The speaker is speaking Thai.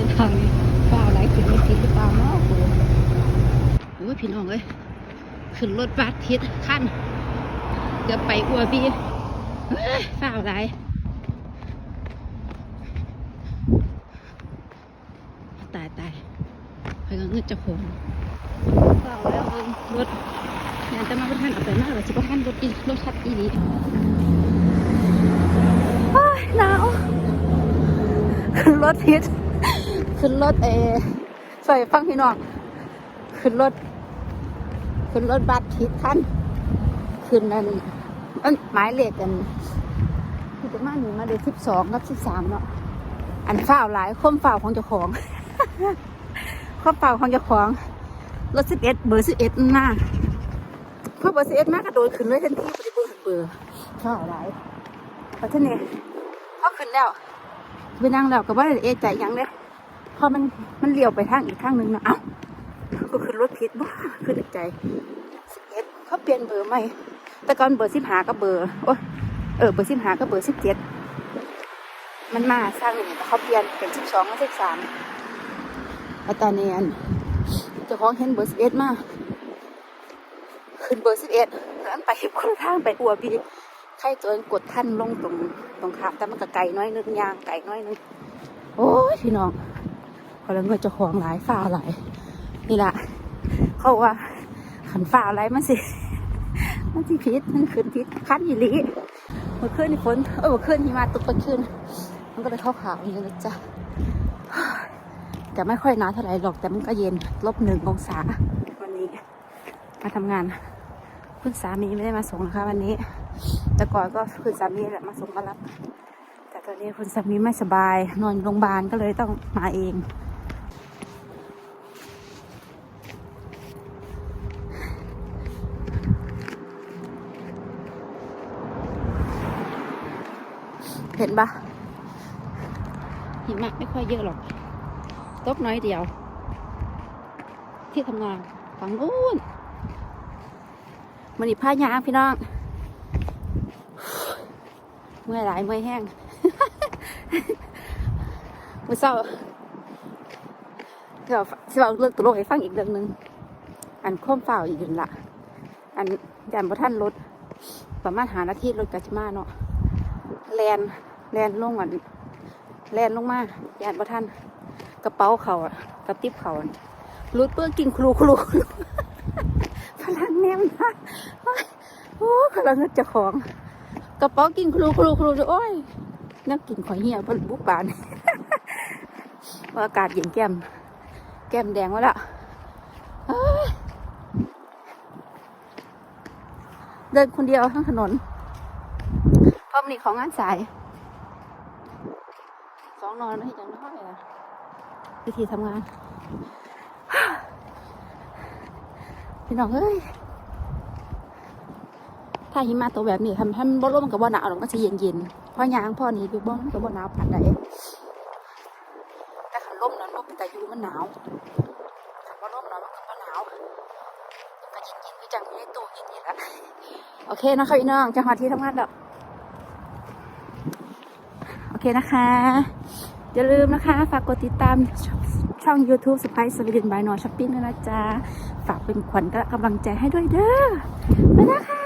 างฟ้าอะไรขึ้นไม่ติดหรือเปล่าเนาะโอ้โหโอ้ยพี่น้องเอ้ยขึ้นรถบัสทิศขั้นเกือบไปอัวบีเอ้ยฟ้าอะไรตายตายไปก็เงือกจะโขงฟ้าแล้วเอิงรถงานจะมาประทานเอาไปมากเลยสิประทานรถอีรถชัดอีนี้หนาวขึ้นรถพิษ ขึ้นรถเอใส่ฟังพี่น้องขึ้นรถ ขึ้นรถบัสพิษคันขึ้นนั่นเอ้ยหมายเลขกันที่จะมาหนึ่งมาเดือนสิบสองกับสิบสามเนาะอันฝ้าวหลายข้มฝ้าวของเจ้าของข้มฝ้าวของเจ้าของรถสิบเอ็ดเบอร์สิบเอ็ดหน้าเพราะเบอร์สิบเอ็ดมากกระโดดขึ้นเลยทันทีปฏิบอร์เบอร์ฝ้าวหลายเพราะฉะนั้นพอขึ้นแล้วไปนั่งแล้วก็บ่ได้เอใจยังเลย พอมันมันเลี้ยวไปทางอีกทางหนึ่งนะเอ้าก็คือรถผิดบ้าคือใจสิบเอ็ดเขาเปลี่ยนเบอร์ใหม่แต่ก่อนเบอร์สิบหาก็เบอร์โอ้เออเบอร์สิบหาก็เบอร์สิบเจ็ดมันมาสร้างหนึ่งแต่เขาเปลี่ยนเป็นสิบสองกับสิบสามแล้วตอนนี้อันจ้าของเห็นเบอร์สิบเอ็ดมากขึ้นเบอร์สิบเอ็ดแล้วไปคนละทางไปอัวบีใครตัวกดท่านลงตรงตรงขาแต่มันก็ไกลน้อยนึงยางไกลน้อยนึงโอ้ยพี่น้อง พอแล้วเงินจะของหลายฝ่าหลายนี่แหละเขาว่าขันฝ่าอะไรมันสิ มันสิพิษมันขึ้นพิษคันอีหลีเมื่อคืนนี่ฝนเออเมื่อคืนนี่มาตกตะคืนมันก็เลยข้าขาวอย่างนี้นะจ๊ะจะไม่ค่อยหนาวเท่าไหร่หรอกแต่มันก็เย็นลบหนึ่งองศาวันนี้ มาทำงาน คุณสามีไม่ได้มาส่งนะคะวันนี้ แต่ก่อนก็คุณสามีแหละมาส่งมารับ แต่ตอนนี้คุณสามีไม่สบายนอนโรงพยาบาลก็เลยต้องมาเอง เห็นปะหิมะไม่ค่อยเยอะหรอกตกน้อยเดียว ที่ทำงานฝั่งนู้นมันอีผ้ายางพี่น้อง เมื่อยหลายเมื่อยแห้งมื่อเศร้าเดี๋ยวสิเอาเรื่องตลกให้ฟังอีกเรื่องหนึ่งอันโค้มฝ่าอีกหนึ่งละอันยันพระท่านรถประมาณหานาทีรถกาจมาเนาะ แลนแลนลงอะแลนลงมายันพระท่านกระเป๋าเขาอะกระติบเขาอะรุดเปื้อกินครูครูพลังแนมนะโอ้พลังเจ้าของ กระเป๋ากินครูครูครูโอ้ยนักกินข่อยเหี้ยเพนบุกบานอากาศเย็นแก้ม แก้มแดงวะละเอ้ยเดินคนเดียวทั้งถนน เพราะมันนี่ของงานสายสองนอนไม่จังน้อยอะวิธีทำงาน พี่น้องเอ้ยถ้าหิมะตกแบบนี้ทำให้มันบ่ร่มกับบ่หนาวหรอกมันจะเย็นเย็นๆเพราะยางพ่อนี้ดูบ่มันกับบ่หนาวปานใดแต่ขันร่มนั้นมันเป็นแต่อยูมันหนาวขันบ่ร่มนั้นมันก็บ่หนาวมันก็เย็นเย็นๆคือจังอยู่ในตู้เย็นนี่แหละโอเคนะคะพี่น้องจะหอดที่ทำงานแล้วโอ เคนะคะ อย่าลืมนะคะ ฝากกดติดตามช่อง YouTube สไปซ์สวีเดนบายนอช้อปปิ้งด้วยนะจ๊ะ ฝากเป็นขวัญและกำลังใจให้ด้วยเด้อไปแล้วค่ะ